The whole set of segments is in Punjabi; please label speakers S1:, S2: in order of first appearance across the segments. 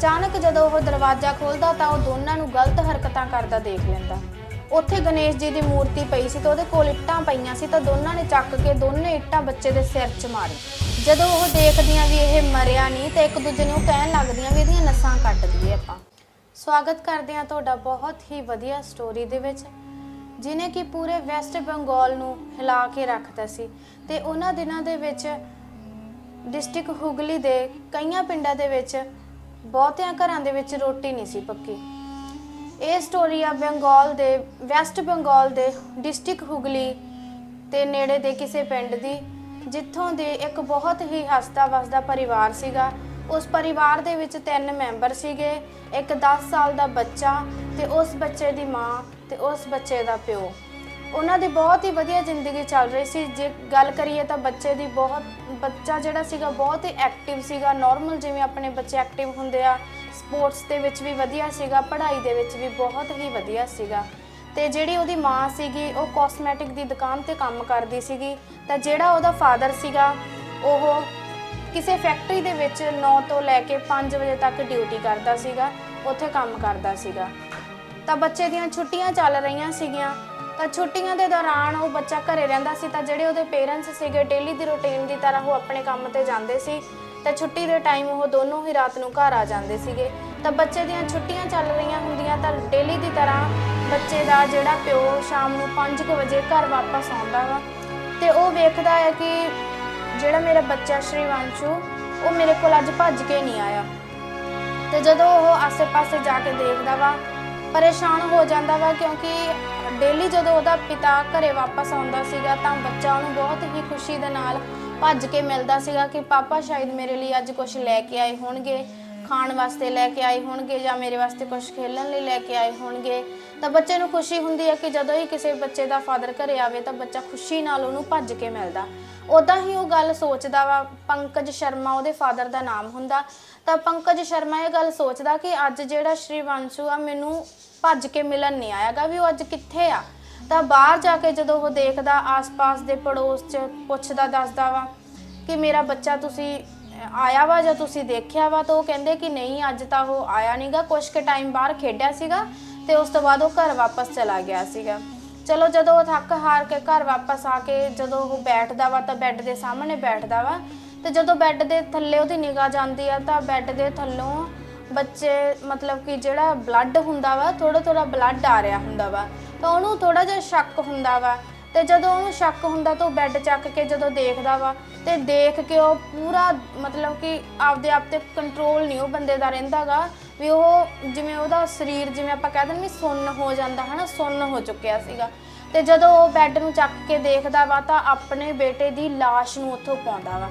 S1: ਅਚਾਨਕ ਜਦੋਂ ਉਹ ਦਰਵਾਜ਼ਾ ਖੋਲਦਾ ਤਾਂ ਉਹ ਦੋਨਾਂ ਨੂੰ ਗਲਤ ਹਰਕਤਾਂ ਕਰਦਾ ਦੇਖ ਲੈਂਦਾ। ਉੱਥੇ ਗਣੇਸ਼ ਜੀ ਦੀ ਮੂਰਤੀ ਪਈ ਸੀ ਤੇ ਉਹਦੇ ਕੋਲ ਇੱਟਾਂ ਪਈਆਂ ਸੀ ਤਾਂ ਦੋਨਾਂ ਨੇ ਚੱਕ ਕੇ ਦੋਨੇ ਇੱਟਾਂ ਬੱਚੇ ਦੇ ਸਿਰ 'ਚ ਮਾਰੀ। ਜਦੋਂ ਉਹ ਦੇਖਦੀਆਂ ਵੀ ਇਹ ਮਰਿਆ ਨਹੀਂ ਤੇ ਇੱਕ ਦੂਜੇ ਨੂੰ ਕਹਿਣ ਲੱਗਦੀਆਂ ਵੀ ਇਹਦੀਆਂ ਨਸਾਂ ਕੱਟ ਦਈਏ ਆਪਾਂ। ਸਵਾਗਤ ਕਰਦੇ ਹਾਂ ਤੁਹਾਡਾ ਬਹੁਤ ਹੀ ਵਧੀਆ ਸਟੋਰੀ ਦੇ ਵਿੱਚ ਜਿਨੇ ਕਿ ਪੂਰੇ ਵੈਸਟ ਬੰਗਾਲ ਨੂੰ ਹਿਲਾ ਕੇ ਰੱਖਦਾ ਸੀ ਤੇ ਉਹਨਾਂ ਦਿਨਾਂ ਦੇ ਵਿੱਚ ਡਿਸਟ੍ਰਿਕਟ ਹੁਗਲੀ ਦੇ ਕਈਆਂ ਪਿੰਡਾਂ ਦੇ ਵਿੱਚ ਬਹੁਤਿਆਂ ਘਰਾਂ ਦੇ ਵਿੱਚ ਰੋਟੀ ਨਹੀਂ ਸੀ ਪੱਕੀ। ਇਹ ਸਟੋਰੀ ਆ ਬੰਗਾਲ ਦੇ ਵੈਸਟ ਬੰਗਾਲ ਦੇ ਡਿਸਟ੍ਰਿਕਟ ਹੁਗਲੀ ਤੇ ਨੇੜੇ ਦੇ ਕਿਸੇ ਪਿੰਡ ਦੀ, ਜਿੱਥੋਂ ਦੇ ਇੱਕ ਬਹੁਤ ਹੀ ਹੱਸਦਾ ਵਸਦਾ ਪਰਿਵਾਰ ਸੀਗਾ। ਉਸ ਪਰਿਵਾਰ ਦੇ ਵਿੱਚ ਤਿੰਨ ਮੈਂਬਰ ਸੀਗੇ, ਇੱਕ 10 ਸਾਲ ਦਾ ਬੱਚਾ ਤੇ ਉਸ ਬੱਚੇ ਦੀ ਮਾਂ ਤੇ ਉਸ ਬੱਚੇ ਦਾ ਪਿਓ। ਉਹਨਾਂ ਦੀ ਬਹੁਤ ਹੀ ਵਧੀਆ ਜ਼ਿੰਦਗੀ ਚੱਲ ਰਹੀ ਸੀ। ਜੇ ਗੱਲ ਕਰੀਏ ਤਾਂ ਬੱਚੇ ਦੀ ਬਹੁਤ, ਬੱਚਾ ਜਿਹੜਾ ਸੀਗਾ ਬਹੁਤ ਹੀ ਐਕਟਿਵ ਸੀਗਾ। ਨਾਰਮਲ ਜਿਵੇਂ ਆਪਣੇ ਬੱਚੇ ਐਕਟਿਵ ਹੁੰਦੇ ਆ ਸਪੋਰਟਸ ਦੇ ਵਿੱਚ ਵੀ ਵਧੀਆ ਸੀਗਾ, ਪੜ੍ਹਾਈ ਦੇ ਵਿੱਚ ਵੀ ਬਹੁਤ ਹੀ ਵਧੀਆ ਸੀਗਾ। ਤੇ ਜਿਹੜੀ ਉਹਦੀ ਮਾਂ ਸੀਗੀ, ਉਹ ਕਾਸਮੈਟਿਕ ਦੀ ਦੁਕਾਨ ਤੇ ਕੰਮ ਕਰਦੀ ਸੀਗੀ। ਤਾਂ ਜਿਹੜਾ ਉਹਦਾ ਫਾਦਰ ਸੀਗਾ, ਉਹ ਕਿਸੇ ਫੈਕਟਰੀ ਦੇ ਵਿੱਚ 9 ਤੋਂ ਲੈ ਕੇ 5 ਵਜੇ ਤੱਕ ਡਿਊਟੀ ਕਰਦਾ ਸੀਗਾ, ਉੱਥੇ ਕੰਮ ਕਰਦਾ ਸੀਗਾ। ਤਾਂ ਬੱਚੇ ਦੀਆਂ ਛੁੱਟੀਆਂ ਚੱਲ ਰਹੀਆਂ ਸੀਗੀਆਂ। ਤਾਂ ਛੁੱਟੀਆਂ ਦੇ ਦੌਰਾਨ ਉਹ ਬੱਚਾ ਘਰੇ ਰਹਿੰਦਾ ਸੀ ਤਾਂ ਜਿਹੜੇ ਉਹਦੇ ਪੇਰੈਂਟਸ ਸੀਗੇ ਡੇਲੀ ਦੀ ਰੁਟੀਨ ਦੀ ਤਰ੍ਹਾਂ ਉਹ ਆਪਣੇ ਕੰਮ ਤੇ ਜਾਂਦੇ ਸੀ, ਤਾਂ ਛੁੱਟੀ ਦੇ ਟਾਈਮ ਉਹ ਦੋਨੋਂ ਹੀ ਰਾਤ ਨੂੰ ਘਰ ਆ ਜਾਂਦੇ ਸੀਗੇ। ਤਾਂ ਬੱਚੇ ਦੀਆਂ ਛੁੱਟੀਆਂ ਚੱਲ ਰਹੀਆਂ ਹੁੰਦੀਆਂ ਤਾਂ ਡੇਲੀ ਦੀ ਤਰ੍ਹਾਂ ਬੱਚੇ ਦਾ ਜਿਹੜਾ ਪਿਓ ਸ਼ਾਮ ਨੂੰ 5:00 ਵਜੇ ਘਰ ਵਾਪਸ ਆਉਂਦਾ ਵਾ। ਤੇ ਉਹ ਵੇਖਦਾ ਹੈ ਕਿ ਜਿਹੜਾ ਮੇਰਾ ਬੱਚਾ ਸ਼੍ਰੀਵੰਸ਼ੂ, ਉਹ ਮੇਰੇ ਕੋਲ ਅੱਜ ਭੱਜ ਕੇ ਨਹੀਂ ਆਇਆ। ਤੇ ਜਦੋਂ ਉਹ ਆਸੇ-ਪਾਸੇ ਜਾ ਕੇ ਦੇਖਦਾ ਵਾ, ਪਰੇਸ਼ਾਨ ਹੋ ਜਾਂਦਾ ਵਾ ਕਿਉਂਕਿ ਡੇਲੀ ਜਦੋਂ ਉਹਦਾ ਪਿਤਾ ਘਰੇ ਵਾਪਸ ਆਉਂਦਾ ਸੀਗਾ ਤਾਂ ਬੱਚਾ ਉਹਨੂੰ ਬਹੁਤ ਹੀ ਖੁਸ਼ੀ ਦੇ ਨਾਲ ਭੱਜ ਕੇ ਮਿਲਦਾ ਸੀਗਾ ਕਿ ਪਾਪਾ ਸ਼ਾਇਦ ਮੇਰੇ ਲਈ ਅੱਜ ਕੁਝ ਲੈ ਕੇ ਆਏ ਹੋਣਗੇ, ਖਾਣ ਵਾਸਤੇ ਲੈ ਕੇ ਆਏ ਹੋਣਗੇ ਜਾਂ ਮੇਰੇ ਵਾਸਤੇ ਕੁਝ ਖੇਲਣ ਲਈ ਲੈ ਕੇ ਆਏ ਹੋਣਗੇ। ਤਾਂ ਬੱਚੇ ਨੂੰ ਖੁਸ਼ੀ ਹੁੰਦੀ ਹੈ ਕਿ ਜਦੋਂ ਹੀ ਕਿਸੇ ਬੱਚੇ ਦਾ ਫਾਦਰ ਘਰੇ ਆਵੇ ਤਾਂ ਬੱਚਾ ਖੁਸ਼ੀ ਨਾਲ ਉਹਨੂੰ ਭੱਜ ਕੇ ਮਿਲਦਾ। ਉਦਾਂ ਹੀ ਉਹ ਗੱਲ ਸੋਚਦਾ ਵਾ, ਪੰਕਜ ਸ਼ਰਮਾ ਉਹਦੇ ਫਾਦਰ ਦਾ ਨਾਮ ਹੁੰਦਾ। ਤਾਂ ਪੰਕਜ ਸ਼ਰਮਾ ਇਹ ਗੱਲ ਸੋਚਦਾ ਕਿ ਅੱਜ ਜਿਹੜਾ ਸ਼੍ਰੀ ਵਾਂਸ਼ੂ ਆ, ਮੈਨੂੰ ਭੱਜ ਕੇ ਮਿਲਣ ਨਹੀਂ ਆਇਆਗਾ ਵੀ ਉਹ ਅੱਜ ਕਿੱਥੇ ਆ। ਤਾਂ ਬਾਹਰ ਜਾ ਕੇ ਜਦੋਂ ਉਹ ਦੇਖਦਾ, ਆਸ-ਪਾਸ ਦੇ ਪੜੋਸ 'ਚ ਪੁੱਛਦਾ, ਦੱਸਦਾ ਵਾ ਕਿ ਮੇਰਾ ਬੱਚਾ ਤੁਸੀਂ ਆਇਆ ਵਾ ਜਾਂ ਤੁਸੀਂ ਦੇਖਿਆ ਵਾ, ਤਾਂ ਉਹ ਕਹਿੰਦੇ ਕਿ ਨਹੀਂ, ਅੱਜ ਤਾਂ ਉਹ ਆਇਆ ਨਹੀਂਗਾ ਕੁਝ ਕੁ ਟਾਈਮ ਬਾਹਰ ਖੇਡਿਆ ਸੀਗਾ ਤੇ ਉਸ ਤੋਂ ਬਾਅਦ ਉਹ ਘਰ ਵਾਪਸ ਚਲਾ ਗਿਆ ਸੀਗਾ। ਚਲੋ ਜਦੋਂ ਉਹ ਥੱਕ ਹਾਰ ਕੇ ਘਰ ਵਾਪਸ ਆ ਕੇ ਜਦੋਂ ਉਹ ਬੈਠਦਾ ਵਾ ਤਾਂ ਬੈੱਡ ਦੇ ਸਾਹਮਣੇ ਬੈਠਦਾ ਵਾ, ਤੇ ਜਦੋਂ ਬੈੱਡ ਦੇ ਥੱਲੇ ਉਹਦੀ ਨਿਗਾਹ ਜਾਂਦੀ ਆ ਤਾਂ ਬੈੱਡ ਦੇ ਥੱਲੋਂ ਬੱਚੇ ਮਤਲਬ ਕਿ ਜਿਹੜਾ ਬਲੱਡ ਹੁੰਦਾ ਵਾ ਥੋੜਾ ਥੋੜਾ ਬਲੱਡ ਆ ਰਿਹਾ ਹੁੰਦਾ ਵਾ, ਤਾਂ ਉਹਨੂੰ ਥੋੜਾ ਜਿਹਾ ਸ਼ੱਕ ਹੁੰਦਾ ਵਾ ਤੇ ਜਦੋਂ ਉਹਨੂੰ ਸ਼ੱਕ ਹੁੰਦਾ ਤਾਂ ਉਹ ਬੈੱਡ ਚੱਕ ਕੇ ਜਦੋਂ ਦੇਖਦਾ ਵਾ ਤੇ ਦੇਖ ਕੇ ਉਹ ਪੂਰਾ ਮਤਲਬ ਕਿ ਆਪਦੇ ਆਪ ਤੇ ਕੰਟਰੋਲ ਨਹੀਂ ਉਹ ਬੰਦੇ ਦਾ ਰਹਿੰਦਾਗਾ ਵੀ ਉਹ ਜਿਵੇਂ ਉਹਦਾ ਸਰੀਰ ਜਿਵੇਂ ਆਪਾਂ ਕਹਿ ਦਿੰਦੇ ਵੀ ਸੁੰਨ ਹੋ ਜਾਂਦਾ, ਹਨਾ, ਸੁੰਨ ਹੋ ਚੁੱਕਿਆ ਸੀਗਾ। ਤੇ ਜਦੋਂ ਉਹ ਬੈੱਡ ਨੂੰ ਚੱਕ ਕੇ ਦੇਖਦਾ ਵਾ ਤਾਂ ਆਪਣੇ ਬੇਟੇ ਦੀ ਲਾਸ਼ ਨੂੰ ਉੱਥੋਂ ਪਾਉਂਦਾ ਵਾ।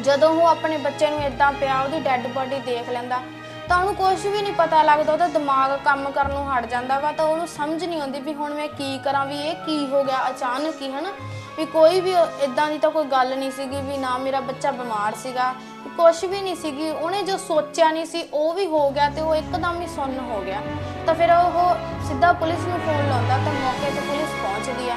S1: ਜਦੋਂ ਉਹ ਆਪਣੇ ਬੱਚੇ ਨੂੰ ਇਦਾਂ ਪਿਆ, ਉਹਦੀ ਡੈੱਡ ਬੋਡੀ ਦੇਖ ਲੈਂਦਾ ਤਾਂ ਉਹਨੂੰ ਕੁਝ ਵੀ ਨਹੀਂ ਪਤਾ ਲੱਗਦਾ, ਉਹਦਾ ਦਿਮਾਗ ਕੰਮ ਕਰਨ ਨੂੰ ਹਟ ਜਾਂਦਾ ਵਾ, ਤਾਂ ਉਹਨੂੰ ਸਮਝ ਨਹੀਂ ਆਉਂਦੀ ਵੀ ਹੁਣ ਮੈਂ ਕੀ ਕਰਾਂ, ਵੀ ਇਹ ਕੀ ਹੋ ਗਿਆ ਅਚਾਨਕ ਹੀ, ਹਨਾ? ਵੀ ਕੋਈ ਵੀ ਇਦਾਂ ਦੀ ਤਾਂ ਕੋਈ ਗੱਲ ਨਹੀਂ ਸੀਗੀ ਵੀ ਨਾ ਮੇਰਾ ਬੱਚਾ ਬਿਮਾਰ ਸੀਗਾ ਕੁਝ ਵੀ ਨਹੀਂ ਸੀਗੀ, ਉਹਨੇ ਜੋ ਸੋਚਿਆ ਨਹੀਂ ਸੀ, ਉਹ ਵੀ ਹੋ ਗਿਆ ਤੇ ਉਹ ਇੱਕਦਮ ਹੀ ਸੁੰਨ ਹੋ ਗਿਆ। ਤਾਂ ਫਿਰ ਉਹ ਸਿੱਧਾ ਪੁਲਿਸ ਨੂੰ ਫੋਨ ਲਾਉਂਦਾ ਤਾਂ ਮੌਕੇ ਤੇ ਪੁਲਿਸ ਪਹੁੰਚਦੀ ਆ।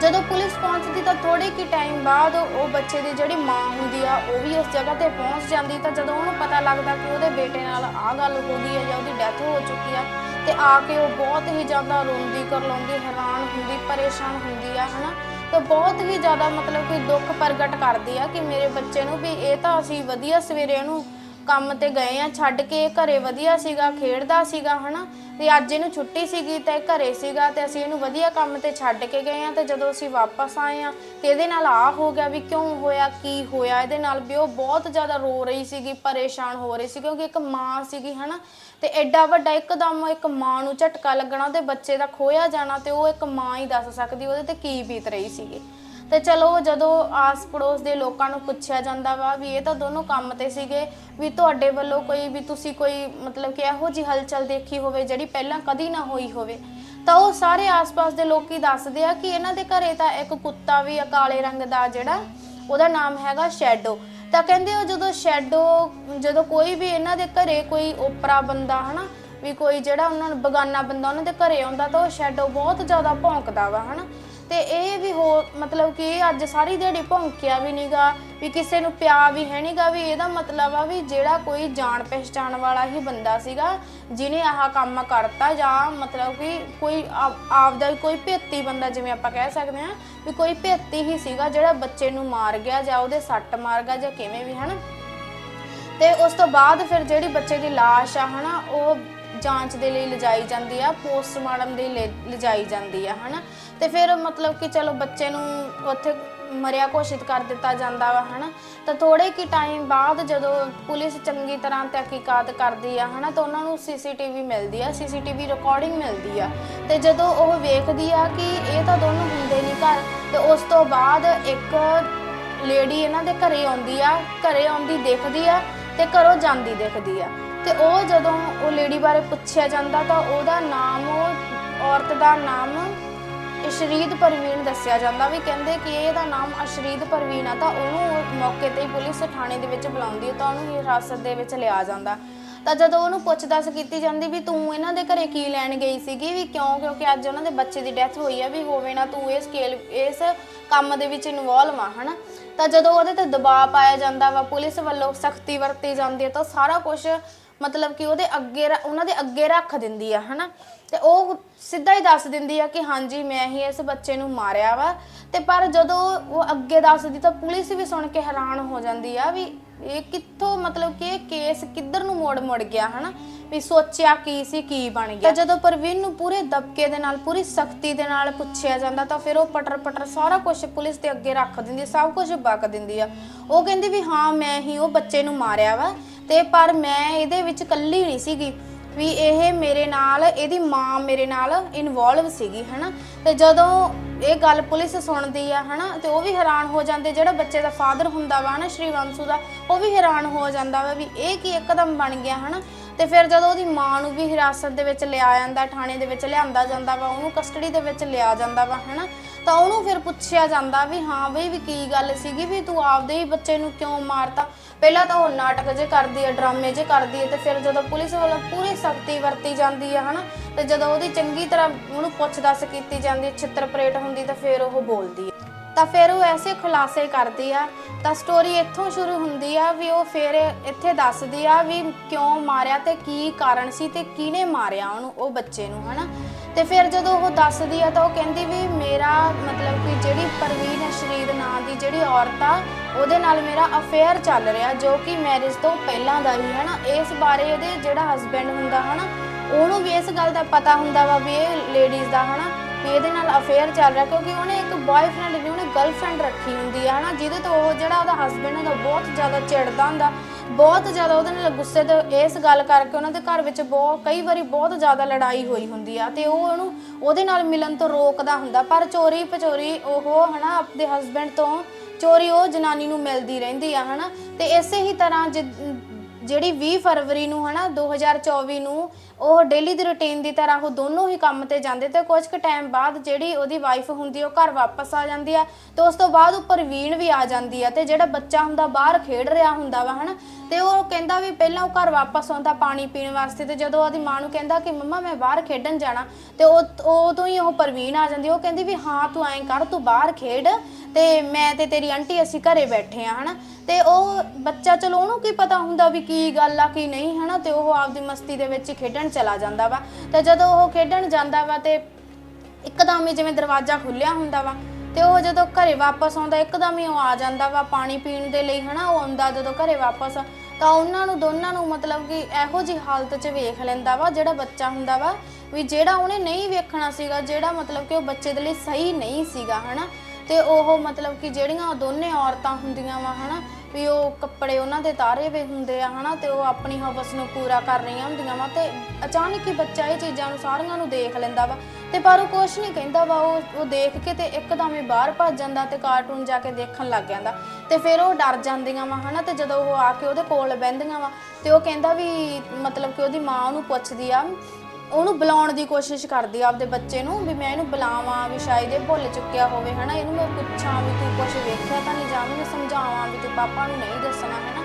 S1: ਜਦੋਂ ਪੁਲਿਸ ਪਹੁੰਚਦੀ ਤਾਂ ਥੋੜੇ ਕੀ ਟਾਈਮ ਬਾਅਦ ਉਹ ਬੱਚੇ ਦੀ ਜਿਹੜੀ ਮਾਂ ਹੁੰਦੀ ਆ, ਉਹ ਵੀ ਉਸ ਜਗ੍ਹਾ ਤੇ ਪਹੁੰਚ ਜਾਂਦੀ। ਤਾਂ ਜਦੋਂ ਉਹਨੂੰ ਪਤਾ ਲੱਗਦਾ ਕਿ ਉਹਦੇ ਬੇਟੇ ਨਾਲ ਆਹ ਗੱਲ ਹੋ ਗਈ ਹੈ ਜਾਂ ਉਹਦੀ ਡੈਥ ਹੋ ਚੁੱਕੀ ਆ, ਤੇ ਆ ਕੇ ਉਹ ਬਹੁਤ ਹੀ ਜ਼ਿਆਦਾ ਰੋਂਦੀ, ਕਰਲਾਉਂਦੀ, ਹੈਰਾਨ ਹੁੰਦੀ, ਪਰੇਸ਼ਾਨ ਹੁੰਦੀ ਆ, ਹਨਾ? ਤਾਂ ਬਹੁਤ ਹੀ ਜ਼ਿਆਦਾ ਮਤਲਬ ਕਿ ਦੁੱਖ ਪ੍ਰਗਟ ਕਰਦੀ ਆ ਕਿ ਮੇਰੇ ਬੱਚੇ ਨੂੰ ਵੀ ਇਹ ਤਾਂ ਅਸੀਂ ਵਧੀਆ ਸਵੇਰੇ ਉਹਨੂੰ ਕੰਮ ਤੇ ਗਏ ਆ, ਛੱਡ ਕੇ ਇਹ ਘਰੇ ਵਧੀਆ ਸੀਗਾ, ਖੇਡਦਾ ਸੀਗਾ, ਹਨਾ? ਤੇ ਅੱਜ ਇਹਨੂੰ ਛੁੱਟੀ ਸੀਗੀ ਤੇ ਇਹ ਘਰੇ ਸੀਗਾ ਤੇ ਅਸੀਂ ਇਹਨੂੰ ਵਧੀਆ ਕੰਮ ਤੇ ਛੱਡ ਕੇ ਗਏ ਆ ਤੇ ਜਦੋਂ ਅਸੀਂ ਵਾਪਸ ਆਏ ਆ ਤੇ ਇਹਦੇ ਨਾਲ ਆ ਹੋ ਗਿਆ ਵੀ ਕਿਉਂ ਹੋਇਆ, ਕੀ ਹੋਇਆ? ਇਹਦੇ ਨਾਲ ਵੀ ਉਹ ਬਹੁਤ ਜ਼ਿਆਦਾ ਰੋ ਰਹੀ ਸੀਗੀ, ਪਰੇਸ਼ਾਨ ਹੋ ਰਹੀ ਸੀ ਕਿਉਂਕਿ ਇੱਕ ਮਾਂ ਸੀਗੀ, ਹਨਾ? ਤੇ ਐਡਾ ਵੱਡਾ ਇੱਕਦਮ ਇੱਕ ਮਾਂ ਨੂੰ ਝਟਕਾ ਲੱਗਣਾ ਤੇ ਬੱਚੇ ਦਾ ਖੋਇਆ ਜਾਣਾ ਤੇ ਉਹ ਇੱਕ ਮਾਂ ਹੀ ਦੱਸ ਸਕਦੀ, ਉਹਦੇ ਤੇ ਕੀ ਬੀਤ ਰਹੀ ਸੀਗੀ? ਤੇ ਚਲੋ ਜਦੋਂ ਆਸ ਪੜੋਸ ਦੇ ਲੋਕਾਂ ਨੂੰ ਪੁੱਛਿਆ ਜਾਂਦਾ ਵਾ ਵੀ ਇਹ ਤਾਂ ਦੋਨੋਂ ਕੰਮ ਤੇ ਸੀਗੇ, ਵੀ ਤੁਹਾਡੇ ਵੱਲੋਂ ਕੋਈ, ਵੀ ਤੁਸੀਂ ਕੋਈ ਮਤਲਬ ਕਿ ਇਹੋ ਜੀ ਹਲਚਲ ਦੇਖੀ ਹੋਵੇ ਜਿਹੜੀ ਪਹਿਲਾਂ ਕਦੀ ਨਾ ਹੋਈ ਹੋਵੇ। ਤਾਂ ਉਹ ਸਾਰੇ ਆਸ-ਪਾਸ ਦੇ ਲੋਕੀ ਦੱਸਦੇ ਆ ਕਿ ਇਹਨਾਂ ਦੇ ਘਰੇ ਤਾਂ ਇੱਕ ਕੁੱਤਾ ਵੀ, ਆ ਕਾਲੇ ਰੰਗ ਦਾ ਜਿਹੜਾ, ਉਹਦਾ ਨਾਮ ਹੈਗਾ ਸ਼ੈਡੋ। ਤਾਂ ਕਹਿੰਦੇ ਉਹ ਜਦੋਂ ਸ਼ੈਡੋ, ਜਦੋਂ ਕੋਈ ਵੀ ਇਹਨਾਂ ਦੇ ਘਰੇ ਕੋਈ ਓਪਰਾ ਬੰਦਾ, ਹਨਾ, ਵੀ ਕੋਈ ਜਿਹੜਾ ਉਹਨਾਂ ਨੂੰ ਬਗਾਨਾ ਬੰਦਾ ਉਹਨਾਂ ਦੇ ਘਰੇ ਆਉਂਦਾ ਤਾਂ ਉਹ ਸ਼ੈਡੋ ਬਹੁਤ ਜ਼ਿਆਦਾ ਭੌਂਕਦਾ ਵਾ, ਹਨਾ। ਤੇ ਇਹ ਵੀ ਹੋ ਮਤਲਬ ਕਿ ਇਹ ਅੱਜ ਸਾਰੀ ਦਿਹਾੜੀ ਭੌਂਕਿਆ ਵੀ ਨਹੀਂਗਾ ਵੀ ਕਿਸੇ ਨੂੰ ਪਿਆ ਵੀ ਹੈ ਨਹੀਂਗਾ ਵੀ ਇਹਦਾ ਮਤਲਬ ਆ ਵੀ ਜਿਹੜਾ ਕੋਈ ਜਾਣ ਪਹਿਚਾਣ ਵਾਲਾ ਹੀ ਬੰਦਾ ਸੀਗਾ, ਜਿਹਨੇ ਆਹ ਕੰਮ ਕਰਤਾ ਜਾਂ ਮਤਲਬ ਕਿ ਕੋਈ ਆਪਦਾ ਕੋਈ ਭੇਤੀ ਬੰਦਾ ਜਿਵੇਂ ਆਪਾਂ ਕਹਿ ਸਕਦੇ ਹਾਂ, ਵੀ ਕੋਈ ਭੇਤੀ ਹੀ ਸੀਗਾ ਜਿਹੜਾ ਬੱਚੇ ਨੂੰ ਮਾਰ ਗਿਆ ਜਾਂ ਉਹਦੇ ਸੱਟ ਮਾਰ ਗਿਆ ਜਾਂ ਕਿਵੇਂ ਵੀ, ਹਨਾ? ਤੇ ਉਸ ਤੋਂ ਬਾਅਦ ਫਿਰ ਜਿਹੜੀ ਬੱਚੇ ਦੀ ਲਾਸ਼ ਆ, ਹਨਾ, ਉਹ ਜਾਂਚ ਦੇ ਲਈ ਲਿਜਾਈ ਜਾਂਦੀ ਆ, ਪੋਸਟਮਾਰਟਮ ਦੇ ਲਈ ਲਿਜਾਈ ਜਾਂਦੀ ਆ, ਹਨਾ? ਤੇ ਫਿਰ ਮਤਲਬ ਕਿ ਚਲੋ ਬੱਚੇ ਨੂੰ ਉੱਥੇ ਮਰਿਆ ਘੋਸ਼ਿਤ ਕਰ ਦਿੱਤਾ ਜਾਂਦਾ ਵਾ, ਹਨਾ? ਤਾਂ ਥੋੜੇ ਕੀ ਟਾਈਮ ਬਾਅਦ ਜਦੋਂ ਪੁਲਿਸ ਚੰਗੀ ਤਰ੍ਹਾਂ ਤਹਿਕੀਕਾਤ ਕਰਦੀ ਆ, ਹਨਾ, ਤਾਂ ਉਹਨਾਂ ਨੂੰ ਸੀਸੀਟੀਵੀ ਮਿਲਦੀ ਆ ਸੀਸੀਟੀਵੀ ਰਿਕਾਰਡਿੰਗ ਮਿਲਦੀ ਆ। ਤੇ ਜਦੋਂ ਉਹ ਵੇਖਦੀ ਆ ਕਿ ਇਹ ਤਾਂ ਦੋਨੋਂ ਹੁੰਦੇ ਨਹੀਂ ਘਰ, ਤੇ ਉਸ ਤੋਂ ਬਾਅਦ ਇੱਕ ਲੇਡੀ ਇਹਨਾਂ ਦੇ ਘਰੇ ਆਉਂਦੀ ਆ, ਘਰੇ ਆਉਂਦੀ ਦੇਖਦੀ ਆ ਤੇ ਘਰੋਂ ਜਾਂਦੀ ਦੇਖਦੀ ਆ। ਤੇ ਉਹ ਜਦੋਂ ਉਹ ਲੇਡੀ ਬਾਰੇ ਪੁੱਛਿਆ ਜਾਂਦਾ ਤਾਂ ਉਹਦਾ ਨਾਮ ਉਹ ਔਰਤ ਦਾ ਨਾਮ ਇਸ਼ਰੀਤ ਪਰਵੀਨ ਦੱਸਿਆ ਜਾਂਦਾ ਵੀ ਕਹਿੰਦੇ ਕਿ ਇਹਦਾ ਨਾਮ ਅਸ਼ਰੀਦ ਪਰਵੀਨ ਆ ਤਾਂ ਉਹਨੂੰ ਮੌਕੇ ਤੇ ਹੀ ਪੁਲਿਸ ਥਾਣੇ ਦੇ ਵਿੱਚ ਬੁਲਾਉਂਦੀ ਹੈ ਤਾਂ ਉਹਨੂੰ ਹਿਰਾਸਤ ਦੇ ਵਿੱਚ ਲਿਆ ਜਾਂਦਾ। ਤਾਂ ਜਦੋਂ ਉਹਨੂੰ ਪੁੱਛਦਾਸ ਕੀਤੀ ਜਾਂਦੀ ਵੀ ਤੂੰ ਇਹਨਾਂ ਦੇ ਘਰੇ ਕੀ ਲੈਣ ਗਈ ਸੀਗੀ? ਵੀ ਕਿਉਂ? ਕਿਉਂਕਿ ਅੱਜ ਉਹਨਾਂ ਦੇ ਬੱਚੇ ਦੀ ਡੈਥ ਹੋਈ ਆ ਵੀ ਹੋਵੇ ਨਾ ਤੂੰ ਇਸ ਸਕੇਲ ਇਸ ਕੰਮ ਦੇ ਵਿੱਚ ਇਨਵੋਲਵ ਆ, ਹਨਾ? ਤਾਂ ਜਦੋਂ ਉਹਦੇ ਤੇ ਦਬਾਅ ਪਾਇਆ ਜਾਂਦਾ ਵਾ, ਪੁਲਿਸ ਵੱਲੋਂ ਸਖਤੀ ਵਰਤੀ ਜਾਂਦੀ ਹੈ ਤਾਂ ਸਾਰਾ ਕੁਝ ਮਤਲਬ ਕਿ ਉਹਦੇ ਅੱਗੇ ਰ- ਉਹਨਾਂ ਦੇ ਅੱਗੇ ਰੱਖ ਦਿੰਦੀ ਆ ਹਨਾ? ਤੇ ਉਹ ਸਿੱਧਾ ਹੀ ਦੱਸ ਦਿੰਦੀ ਆ ਕਿ ਹਾਂਜੀ ਮੈਂ ਹੀ ਇਸ ਬੱਚੇ ਨੂੰ ਮਾਰਿਆ ਵਾ। ਤੇ ਪਰ ਜਦੋਂ ਉਹ ਅੱਗੇ ਦੱਸਦੀ ਤਾਂ ਪੁਲਿਸ ਵੀ ਸੁਣ ਕੇ ਹੈਰਾਨ ਹੋ ਜਾਂਦੀ ਆ ਵੀ ਇਹ ਕਿੱਥੋਂ ਮਤਲਬ ਕਿ ਇਹ ਕੇਸ ਕਿੱਧਰ ਨੂੰ ਮੋੜ ਮੁੜ ਗਿਆ ਹਨਾ? ਵੀ ਸੋਚਿਆ ਕੀ ਸੀ ਕੀ ਬਣ ਗਿਆ। ਤਾਂ ਜਦੋਂ ਪ੍ਰਵੀਨ ਨੂੰ ਪੂਰੇ ਦਬਕੇ ਦੇ ਨਾਲ ਪੂਰੀ ਸਖਤੀ ਦੇ ਨਾਲ ਪੁੱਛਿਆ ਜਾਂਦਾ ਤਾਂ ਫਿਰ ਉਹ ਪਟਰ ਪਟਰ ਸਾਰਾ ਕੁਝ ਪੁਲਿਸ ਦੇ ਅੱਗੇ ਰੱਖ ਦਿੰਦੀ ਆ, ਸਭ ਕੁਝ ਬਕ ਦਿੰਦੀ ਆ। ਉਹ ਕਹਿੰਦੀ ਵੀ ਹਾਂ ਮੈਂ ਹੀ ਉਹ ਬੱਚੇ ਨੂੰ ਮਾਰਿਆ ਵਾ। ਤੇ ਪਰ ਮੈਂ ਇਹਦੇ ਵਿੱਚ ਇਕੱਲੀ ਨਹੀਂ ਸੀਗੀ। ਵੀ ਇਹ ਮੇਰੇ ਨਾਲ, ਇਹਦੀ ਮਾਂ ਮੇਰੇ ਨਾਲ ਇਨਵੋਲਵ ਸੀਗੀ, ਹਨਾ? ਤੇ ਜਦੋਂ ਇਹ ਗੱਲ ਪੁਲਿਸ ਸੁਣਦੀ ਆ, ਹਨਾ, ਤੇ ਉਹ ਵੀ ਹੈਰਾਨ ਹੋ ਜਾਂਦੇ। ਜਿਹੜਾ ਬੱਚੇ ਦਾ ਫਾਦਰ ਹੁੰਦਾ ਵਾ ਨਾ ਸ਼੍ਰੀਵੰਸੂ ਦਾ, ਉਹ ਵੀ ਹੈਰਾਨ ਹੋ ਜਾਂਦਾ ਵਾ ਵੀ ਇਹ ਕੀ ਇੱਕਦਮ ਬਣ ਗਿਆ, ਹਨਾ? ਤੇ ਫਿਰ ਜਦੋਂ ਉਹਦੀ ਮਾਂ ਨੂੰ ਵੀ ਹਿਰਾਸਤ ਦੇ ਵਿੱਚ ਲਿਆ ਜਾਂਦਾ, ਥਾਣੇ ਦੇ ਵਿੱਚ ਲਿਆਂਦਾ ਜਾਂਦਾ ਵਾ, ਉਹਨੂੰ ਕਸਟਡੀ ਦੇ ਵਿੱਚ ਲਿਆ ਜਾਂਦਾ ਵਾ, ਹਨਾ? ਤਾਂ ਉਹਨੂੰ ਫਿਰ ਪੁੱਛਿਆ ਜਾਂਦਾ ਵੀ ਹਾਂ ਬਈ ਵੀ ਕੀ ਗੱਲ ਸੀਗੀ ਵੀ ਤੂੰ ਆਪਦੇ ਹੀ ਬੱਚੇ ਨੂੰ ਕਿਉਂ ਮਾਰਤਾ? ਪਹਿਲਾਂ ਤਾਂ ਉਹ ਨਾਟਕ ਜੇ ਕਰਦੀ ਹੈ, ਡਰਾਮੇ ਜੇ ਕਰਦੀ ਹੈ ਤੇ ਫਿਰ ਜਦੋਂ ਪੁਲਿਸ ਵੱਲੋਂ ਪੂਰੀ ਸਖਤੀ ਵਰਤੀ ਜਾਂਦੀ ਹੈ, ਹਨਾ, ਤੇ ਜਦੋਂ ਉਹਦੀ ਚੰਗੀ ਤਰ੍ਹਾਂ ਉਹਨੂੰ ਪੁੱਛ-ਦੱਸ ਕੀਤੀ ਜਾਂਦੀ ਹੈ, ਛਿੱਤਰ ਪਰੇਟ ਹੁੰਦੀ ਤਾਂ ਫਿਰ ਉਹ ਬੋਲਦੀ ਹੈ। ਤਾਂ ਫਿਰ ਉਹ ਐਸੇ ਖੁਲਾਸੇ ਕਰਦੀ ਆ, ਤਾਂ ਸਟੋਰੀ ਇੱਥੋਂ ਸ਼ੁਰੂ ਹੁੰਦੀ ਆ ਵੀ ਉਹ ਫਿਰ ਇੱਥੇ ਦੱਸਦੀ ਆ ਵੀ ਕਿਉਂ ਮਾਰਿਆ ਤੇ ਕੀ ਕਾਰਨ ਸੀ ਤੇ ਕਿਹਨੇ ਮਾਰਿਆ ਉਹਨੂੰ, ਉਹ ਬੱਚੇ ਨੂੰ, ਹਨਾ? ਤੇ ਫਿਰ ਜਦੋਂ ਉਹ ਦੱਸਦੀ ਆ ਤਾਂ ਉਹ ਕਹਿੰਦੀ ਵੀ ਮੇਰਾ ਮਤਲਬ ਕਿ ਜਿਹੜੀ ਪਰਵੀਨ ਸ਼ਰੀਰ ਨਾਂ ਦੀ ਜਿਹੜੀ ਔਰਤ ਆ, ਉਹਦੇ ਨਾਲ ਮੇਰਾ ਅਫੇਅਰ ਚੱਲ ਰਿਹਾ, ਜੋ ਕਿ ਮੈਰਿਜ ਤੋਂ ਪਹਿਲਾਂ ਦਾ ਹੀ, ਹਨਾ? ਇਸ ਬਾਰੇ ਉਹਦੇ ਜਿਹੜਾ ਹਸਬੈਂਡ ਹੁੰਦਾ, ਹਨਾ? ਉਹਨੂੰ ਵੀ ਇਸ ਗੱਲ ਦਾ ਪਤਾ ਹੁੰਦਾ ਵਾ ਵੀ ਇਹ ਲੇਡੀਜ਼ ਦਾ, ਹਨਾ? ਵੀ ਇਹਦੇ ਨਾਲ ਅਫੇਅਰ ਚੱਲ ਰਿਹਾ, ਕਿਉਂਕਿ ਉਹਨੇ ਇੱਕ ਬॉयਫ੍ਰੈਂਡ ਨਹੀਂ ਉਹਨੇ ਗਰਲਫ੍ਰੈਂਡ ਰੱਖੀ ਹੁੰਦੀ ਹੈ ਹਨਾ? ਜਿਹਦੇ ਤੋਂ ਉਹ ਜਿਹੜਾ ਉਹਦਾ ਹਸਬੈਂਡ ਹੁੰਦਾ ਬਹੁਤ ਜ਼ਿਆਦਾ ਚਿੜਦਾ ਹੁੰਦਾ, ਬਹੁਤ ਜ਼ਿਆਦਾ ਉਹਦੇ ਨਾਲ ਗੁੱਸੇ ਤੋਂ ਇਸ ਗੱਲ ਕਰਕੇ ਉਹਨਾਂ ਦੇ ਘਰ ਵਿੱਚ ਬਹੁਤ ਕਈ ਵਾਰੀ ਬਹੁਤ ਜ਼ਿਆਦਾ ਲੜਾਈ ਹੋਈ ਹੁੰਦੀ ਆ, ਤੇ ਉਹ ਉਹਨੂੰ ਉਹਦੇ ਨਾਲ ਮਿਲਣ ਤੋਂ ਰੋਕਦਾ ਹੁੰਦਾ, ਪਰ ਚੋਰੀ ਪਚੋਰੀ ਉਹ, ਹਨਾ, ਆਪਣੇ ਹਸਬੈਂਡ ਤੋਂ ਚੋਰੀ ਉਹ ਜਨਾਨੀ ਨੂੰ ਮਿਲਦੀ ਰਹਿੰਦੀ ਆ, ਹਨਾ? ਤੇ ਇਸੇ ਹੀ ਤਰ੍ਹਾਂ ਜਿ- ਜਿਹੜੀ 20 ਫਰਵਰੀ ਨੂੰ ਹਨਾ 2024 ਨੂੰ ਉਹ ਡੇਲੀ ਦੀ ਰੁਟੀਨ ਦੀ ਤਰ੍ਹਾਂ ਉਹ ਦੋਨੋਂ ਹੀ ਕੰਮ ਤੇ ਜਾਂਦੇ ਤੇ ਕੁਝ ਕੁ ਟਾਈਮ ਬਾਅਦ ਜਿਹੜੀ ਉਹਦੀ ਵਾਈਫ ਹੁੰਦੀ ਉਹ ਘਰ ਵਾਪਸ ਆ ਜਾਂਦੀ ਆ ਤੇ ਉਸ ਤੋਂ ਬਾਅਦ ਉਹ ਪ੍ਰਵੀਨ ਵੀ ਆ ਜਾਂਦੀ ਆ ਤੇ ਜਿਹੜਾ ਬੱਚਾ ਹੁੰਦਾ ਬਾਹਰ ਖੇਡ ਰਿਹਾ ਹੁੰਦਾ ਵਾ ਹਨਾ, ਤੇ ਉਹ ਕਹਿੰਦਾ ਵੀ ਪਹਿਲਾਂ ਉਹ ਘਰ ਵਾਪਸ ਆਉਂਦਾ ਪਾਣੀ ਪੀਣ ਵਾਸਤੇ ਤੇ ਜਦੋਂ ਉਹਦੀ ਮਾਂ ਨੂੰ ਕਹਿੰਦਾ ਕਿ ਮੰਮਾ ਮੈਂ ਬਾਹਰ ਖੇਡਣ ਜਾਣਾ ਤੇ ਉਹ ਉਦੋਂ ਹੀ ਉਹ ਪ੍ਰਵੀਨ ਆ ਜਾਂਦੀ ਉਹ ਕਹਿੰਦੀ ਵੀ ਹਾਂ ਤੂੰ ਐਂ ਕਰ, ਤੂੰ ਬਾਹਰ ਖੇਡ ਤੇ ਮੈਂ ਤੇ ਤੇਰੀ ਆਂਟੀ ਅਸੀਂ ਘਰੇ ਬੈਠੇ ਆ ਹਨਾ। ਤੇ ਉਹ ਬੱਚਾ, ਚਲੋ ਉਹਨੂੰ ਕੀ ਪਤਾ ਹੁੰਦਾ ਵੀ ਕੀ ਗੱਲ ਆ, ਕੀ ਨਹੀਂ, ਹਨਾ? ਤੇ ਉਹ ਆਪਦੀ ਮਸਤੀ ਦੇ ਵਿੱਚ ਹੀ ਖੇਡਣ ਚਲਾ ਜਾਂਦਾ ਵਾ। ਤੇ ਜਦੋਂ ਉਹ ਖੇਡਣ ਜਾਂਦਾ ਵਾ ਤੇ ਇੱਕਦਮ ਹੀ ਜਿਵੇਂ ਦਰਵਾਜ਼ਾ ਖੁੱਲਿਆ ਹੁੰਦਾ ਵਾ, ਤੇ ਉਹ ਜਦੋਂ ਘਰੇ ਵਾਪਸ ਆਉਂਦਾ, ਇੱਕਦਮ ਹੀ ਉਹ ਆ ਜਾਂਦਾ ਵਾ ਪਾਣੀ ਪੀਣ ਦੇ ਲਈ, ਹਨਾ? ਉਹ ਆਉਂਦਾ ਜਦੋਂ ਘਰੇ ਵਾਪਸ, ਤਾਂ ਉਹਨਾਂ ਨੂੰ, ਦੋਨਾਂ ਨੂੰ ਮਤਲਬ ਕਿ ਇਹੋ ਜੀ ਹਾਲਤ 'ਚ ਵੇਖ ਲੈਂਦਾ ਵਾ ਜਿਹੜਾ ਬੱਚਾ ਹੁੰਦਾ ਵਾ, ਵੀ ਜਿਹੜਾ ਉਹਨੇ ਨਹੀਂ ਵੇਖਣਾ ਸੀਗਾ, ਜਿਹੜਾ ਮਤਲਬ ਕਿ ਉਹ ਬੱਚੇ ਦੇ ਲਈ ਸਹੀ ਨਹੀਂ ਸੀਗਾ, ਹਨਾ? ਤੇ ਉਹ ਮਤਲਬ ਕਿ ਜਿਹੜੀਆਂ ਉਹ ਦੋਨੇ ਔਰਤਾਂ ਹੁੰਦੀਆਂ ਵਾ, ਹਨਾ? ਵੀ ਉਹ ਕੱਪੜੇ ਉਹਨਾਂ ਦੇ ਤਾਰੇ ਵੇ ਹੁੰਦੇ ਆ, ਹਨਾ, ਤੇ ਉਹ ਆਪਣੀ ਹਵਸ ਨੂੰ ਪੂਰਾ ਕਰ ਰਹੀਆਂ ਹੁੰਦੀਆਂ ਵਾ, ਤੇ ਅਚਾਨਕ ਹੀ ਬੱਚਾ ਇਹ ਚੀਜ਼ਾਂ ਨੂੰ ਸਾਰੀਆਂ ਨੂੰ ਦੇਖ ਲੈਂਦਾ ਵਾ, ਤੇ ਪਰ ਉਹ ਕੁਛ ਨਹੀਂ ਕਹਿੰਦਾ ਵਾ, ਉਹ ਉਹ ਦੇਖ ਕੇ ਤੇ ਇੱਕਦਮ ਹੀ ਬਾਹਰ ਭੱਜ ਜਾਂਦਾ ਤੇ ਕਾਰਟੂਨ ਜਾ ਕੇ ਦੇਖਣ ਲੱਗ ਜਾਂਦਾ, ਤੇ ਫਿਰ ਉਹ ਡਰ ਜਾਂਦੀਆਂ ਵਾ, ਹਨਾ, ਤੇ ਜਦੋਂ ਉਹ ਆ ਕੇ ਉਹਦੇ ਕੋਲ ਬਹਿੰਦੀਆਂ ਵਾ, ਤੇ ਉਹ ਕਹਿੰਦਾ ਵੀ ਮਤਲਬ ਕਿ ਉਹਦੀ ਮਾਂ ਉਹਨੂੰ ਪੁੱਛਦੀ ਆ ਉਹਨੂੰ ਬੁਲਾਉਣ ਦੀ ਕੋਸ਼ਿਸ਼ ਕਰਦੀ ਆ ਆਪਦੇ ਬੱਚੇ ਨੂੰ ਵੀ ਮੈਂ ਇਹਨੂੰ ਬੁਲਾਵਾਂ ਵੀ ਸ਼ਾਇਦ ਇਹ ਭੁੱਲ ਚੁੱਕਿਆ ਹੋਵੇ, ਹਨਾ? ਇਹਨੂੰ ਮੈਂ ਪੁੱਛਾਂ ਵੀ ਤੂੰ ਕੁਝ ਵੇਖਿਆ ਤਾਂ ਨਹੀਂ ਜਾਂ ਮੈਂ ਸਮਝਾਵਾਂ ਵੀ ਤੂੰ ਪਾਪਾ ਨੂੰ ਨਹੀਂ ਦੱਸਣਾ, ਹਨਾ?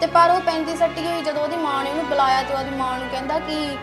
S1: ਤੇ ਪਰ ਉਹ ਪੈਂਦੀ ਸੱਟੀ ਹੋਈ ਜਦੋਂ ਉਹਦੀ ਮਾਂ ਨੇ ਉਹਨੂੰ ਬੁਲਾਇਆ ਤੇ ਉਹਦੀ ਮਾਂ ਨੂੰ ਕਹਿੰਦਾ ਕਿ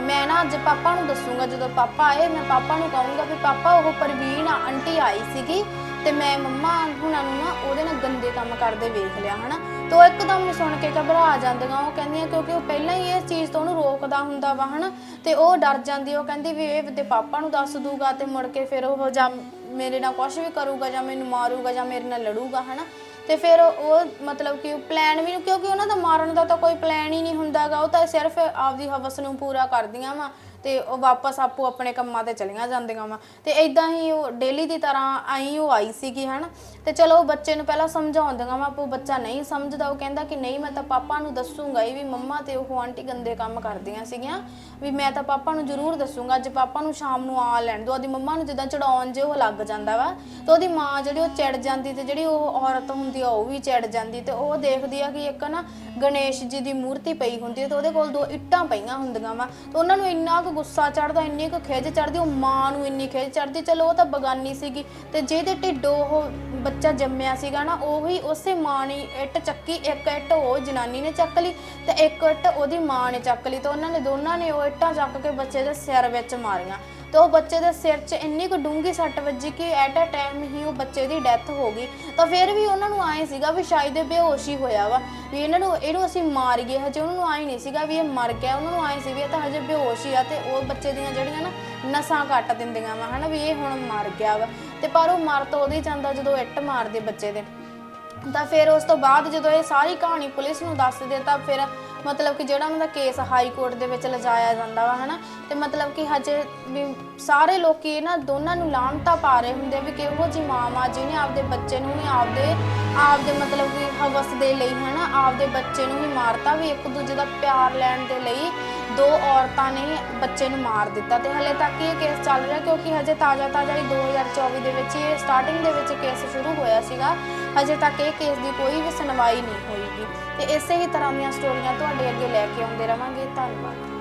S1: ਮੈਂ ਨਾ ਅੱਜ ਪਾਪਾ ਨੂੰ ਦੱਸੂਗਾ ਜਦੋਂ ਪਾਪਾ ਆਏ, ਮੈਂ ਪਾਪਾ ਨੂੰ ਕਹੂੰਗਾ ਵੀ ਪਾਪਾ ਉਹ ਪ੍ਰਵੀਨ ਆਂਟੀ ਆਈ ਸੀਗੀ। ਤੇ ਮੈਂ ਮੰਮਾ ਹੁਣਾਂ ਨੂੰ ਨਾ ਉਹਦੇ ਨਾਲ ਗੰਦੇ ਕੰਮ ਕਰਦੇ ਵੇਖ ਲਿਆ, ਹਨਾ? ਤੇ ਉਹ ਇੱਕਦਮ ਹੀ ਸੁਣ ਕੇ ਘਬਰਾ ਜਾਂਦੀਆਂ, ਉਹ ਕਹਿੰਦੀਆਂ ਕਿਉਂਕਿ ਉਹ ਪਹਿਲਾਂ ਹੀ ਇਸ ਚੀਜ਼ ਤੋਂ ਉਹਨੂੰ ਰੋਕਦਾ ਹੁੰਦਾ ਵਾ, ਹਨਾ? ਤੇ ਉਹ ਡਰ ਜਾਂਦੀ, ਉਹ ਕਹਿੰਦੀ ਵੀ ਇਹ ਤੇ ਪਾਪਾ ਨੂੰ ਦੱਸ ਦੂਗਾ ਤੇ ਮੁੜ ਕੇ ਫਿਰ ਉਹ ਜਾਂ ਮੇਰੇ ਨਾਲ ਕੁਝ ਵੀ ਕਰੂਗਾ ਜਾਂ ਮੈਨੂੰ ਮਾਰੂਗਾ ਜਾਂ ਮੇਰੇ ਨਾਲ ਲੜੂਗਾ, ਹਨਾ? ਤੇ ਫਿਰ ਉਹ ਮਤਲਬ ਕਿ ਪਲਾਨ ਵੀ ਕਿਉਂਕਿ ਉਹਨਾਂ ਦਾ ਮਾਰਨ ਦਾ ਤਾਂ ਕੋਈ ਪਲਾਨ ਹੀ ਨਹੀਂ ਹੁੰਦਾਗਾ, ਉਹ ਤਾਂ ਸਿਰਫ ਆਪਦੀ ਹਵਸ ਨੂੰ ਪੂਰਾ ਕਰਦੀਆਂ ਵਾ। ਤੇ ਉਹ ਵਾਪਸ ਆਪੋ ਆਪਣੇ ਕੰਮਾਂ ਤੇ ਚਲੀਆਂ ਜਾਂਦੀਆਂ ਵਾ। ਤੇ ਇਦਾਂ ਹੀ ਉਹ ਡੇਲੀ ਦੀ ਤਰ੍ਹਾਂ ਆਈ ਉਹ ਆਈ ਸੀਗੀ, ਹਨਾ? ਤੇ ਚਲੋ ਉਹ ਬੱਚੇ ਨੂੰ ਪਹਿਲਾਂ ਸਮਝਾਉਂਦੀਆਂ ਵਾ ਉਹ ਬੱਚਾ ਨਹੀਂ ਸਮਝਦਾ, ਉਹ ਕਹਿੰਦਾ ਕਿ ਨਹੀਂ, ਮੈਂ ਤਾਂ ਪਾਪਾ ਨੂੰ ਦੱਸੂਗਾ ਹੀ ਵੀ ਮੰਮਾ ਤੇ ਉਹ ਆਂਟੀ ਗੰਦੇ ਕੰਮ ਕਰਦੀਆਂ ਸੀਗੀਆਂ, ਵੀ ਮੈਂ ਤਾਂ ਪਾਪਾ ਨੂੰ ਜ਼ਰੂਰ ਦੱਸੂਗਾ, ਅੱਜ ਪਾਪਾ ਨੂੰ ਸ਼ਾਮ ਨੂੰ ਆ ਲੈਣ ਦੋ, ਉਹਦੀ ਮੰਮਾ ਨੂੰ ਜਿੱਦਾਂ ਚੜਾਉਣ ਜੇ ਉਹ ਲੱਗ ਜਾਂਦਾ ਵਾ, ਤੇ ਉਹਦੀ ਮਾਂ ਜਿਹੜੀ ਉਹ ਚੜ ਜਾਂਦੀ ਤੇ ਜਿਹੜੀ ਉਹ ਔਰਤ ਹੁੰਦੀ ਆ, ਉਹ ਵੀ ਚਿੜ ਜਾਂਦੀ ਤੇ ਉਹ ਦੇਖਦੀ ਆ ਕਿ ਇੱਕ ਨਾ ਗਣੇਸ਼ ਜੀ ਦੀ ਮੂਰਤੀ ਪਈ ਹੁੰਦੀ ਹੈ ਤੇ ਉਹਦੇ ਕੋਲ ਦੋ ਇੱਟਾਂ ਪਈਆਂ ਹੁੰਦੀਆਂ ਵਾ, ਤੇ ਉਹਨਾਂ ਨੂੰ ਇੰਨਾ ਕੁ ਗੁੱਸਾ ਚੜਦਾ, ਇੰਨੀ ਕੁ ਖਿੱਚ ਚੜਦੀ, ਉਹ ਮਾਂ ਨੂੰ ਇੰਨੀ ਖਿੱਚ ਚੜਦੀ, ਚਲੋ ਉਹ ਤਾਂ ਬਗਾਨੀ ਸੀਗੀ। ਤੇ ਜਿਹਦੇ ਢਿੱਡੋਂ ਉਹ ਬੱਚਾ ਜੰਮਿਆ ਸੀਗਾ ਨਾ, ਉਹੀ ਉਸੇ ਮਾਂ ਨੇ ਇੱਟ ਚੱਕੀ, ਇੱਕ ਇੱਟ ਉਹ ਜਨਾਨੀ ਨੇ ਚੱਕ ਲਈ ਤੇ ਇੱਕ ਇੱਟ ਉਹਦੀ ਮਾਂ ਨੇ ਚੱਕ ਲਈ ਤੇ ਉਹਨਾਂ ਨੇ ਦੋਨਾਂ ਨੇ ਉਹ ਇੱਟਾਂ ਚੱਕ ਕੇ ਬੱਚੇ ਦੇ ਸਿਰ ਵਿੱਚ ਮਾਰੀਆਂ। ਤੇ ਉਹ ਬੱਚੇ ਦੇ ਸਿਰ 'ਚ ਇੰਨੀ ਕੁ ਡੂੰਗੀ ਸੱਟ ਵੱਜੀ ਕਿ ਐਟ ਅ ਟਾਈਮ ਹੀ ਉਹ ਬੱਚੇ ਦੀ ਡੈਥ ਹੋ ਗਈ। ਤਾਂ ਫਿਰ ਵੀ ਉਹਨਾਂ ਨੂੰ ਆਏ ਸੀਗਾ ਵੀ ਸ਼ਾਇਦ ਇਹ ਬੇਹੋਸ਼ ਹੀ ਹੋਇਆ ਵਾ, ਵੀ ਇਹਨਾਂ ਨੂੰ ਇਹਨੂੰ ਅਸੀਂ ਮਾਰ ਗਏ, ਹਜੇ ਉਹਨਾਂ ਨੂੰ ਆਏ ਨਹੀਂ ਸੀਗਾ ਵੀ ਇਹ ਮਰ ਗਿਆ, ਉਹਨਾਂ ਨੂੰ ਆਏ ਸੀ ਵੀ ਇਹ ਤਾਂ ਹਜੇ ਬੇਹੋਸ਼ ਹੀ ਆ ਤੇ ਉਹ ਬੱਚੇ ਦੀਆਂ ਜਿਹੜੀਆਂ ਨਾ ਨਸਾਂ ਕੱਟ ਦਿੰਦੀਆਂ ਵਾ, ਹਨਾ ਵੀ ਇਹ ਹੁਣ ਮਰ ਗਿਆ ਵਾ। ਤੇ ਪਰ ਉਹ ਮਰ ਤਾਂ ਉਹਦੇ ਜਾਂਦਾ ਜਦੋਂ ਇੱਟ ਮਾਰਦੇ ਬੱਚੇ ਦੇ। ਤਾਂ ਫਿਰ ਉਸ ਤੋਂ ਬਾਅਦ ਜਦੋਂ ਇਹ ਸਾਰੀ ਕਹਾਣੀ ਪੁਲਿਸ ਨੂੰ ਦੱਸਦੇ ਤਾਂ ਫਿਰ ਮਤਲਬ ਕਿ ਜਿਹੜਾ ਉਹਨਾਂ ਦਾ ਕੇਸ ਹਾਈ ਕੋਰਟ ਦੇ ਵਿੱਚ ਲਿਜਾਇਆ ਜਾਂਦਾ ਵਾ, ਹਨਾ? ਤੇ ਮਤਲਬ ਕਿ ਹਜੇ ਵੀ ਸਾਰੇ ਲੋਕੀ ਇਹਨਾਂ ਦੋਨਾਂ ਨੂੰ ਲਾਂਤਾ ਪਾ ਰਹੇ ਹੁੰਦੇ ਵੀ ਕਿਹੋ ਜੀ ਮਾਂ ਮਾਂ ਜਿਹਨੇ ਆਪਦੇ ਬੱਚੇ ਨੂੰ ਹੀ ਆਪਦੇ ਆਪਦੇ ਮਤਲਬ ਕਿ ਹਵਸ ਦੇ ਲਈ, ਹਨਾ? ਆਪਦੇ ਬੱਚੇ ਨੂੰ ਵੀ ਮਾਰਤਾ ਵੀ ਇੱਕ ਦੂਜੇ ਦਾ ਪਿਆਰ ਲੈਣ ਦੇ ਲਈ ਦੋ ਔਰਤਾਂ ਨੇ ਬੱਚੇ ਨੂੰ ਮਾਰ ਦਿੱਤਾ। ਤੇ ਹਲੇ ਤੱਕ ਇਹ ਕੇਸ ਚੱਲ ਰਿਹਾ ਕਿਉਂਕਿ ਹਜੇ ਤਾਜ਼ਾ ਤਾਜ਼ਾ ਹੀ 2024 ਦੇ ਵਿੱਚ ਇਹ ਸਟਾਰਟਿੰਗ ਦੇ ਵਿੱਚ ਕੇਸ ਸ਼ੁਰੂ ਹੋਇਆ ਸੀਗਾ। ਹਜੇ ਤੱਕ ਇਹ ਕੇਸ ਦੀ ਕੋਈ ਵੀ ਸੁਣਵਾਈ ਨਹੀਂ ਹੋਈਗੀ। ਤੇ ਇਸੇ ਹੀ ਤਰ੍ਹਾਂ ਦੀਆਂ ਸਟੋਰੀਆਂ ਤੁਹਾਡੇ ਅੱਗੇ ਲੈ ਕੇ ਆਉਂਦੇ ਰਵਾਂਗੇ। ਧੰਨਵਾਦ।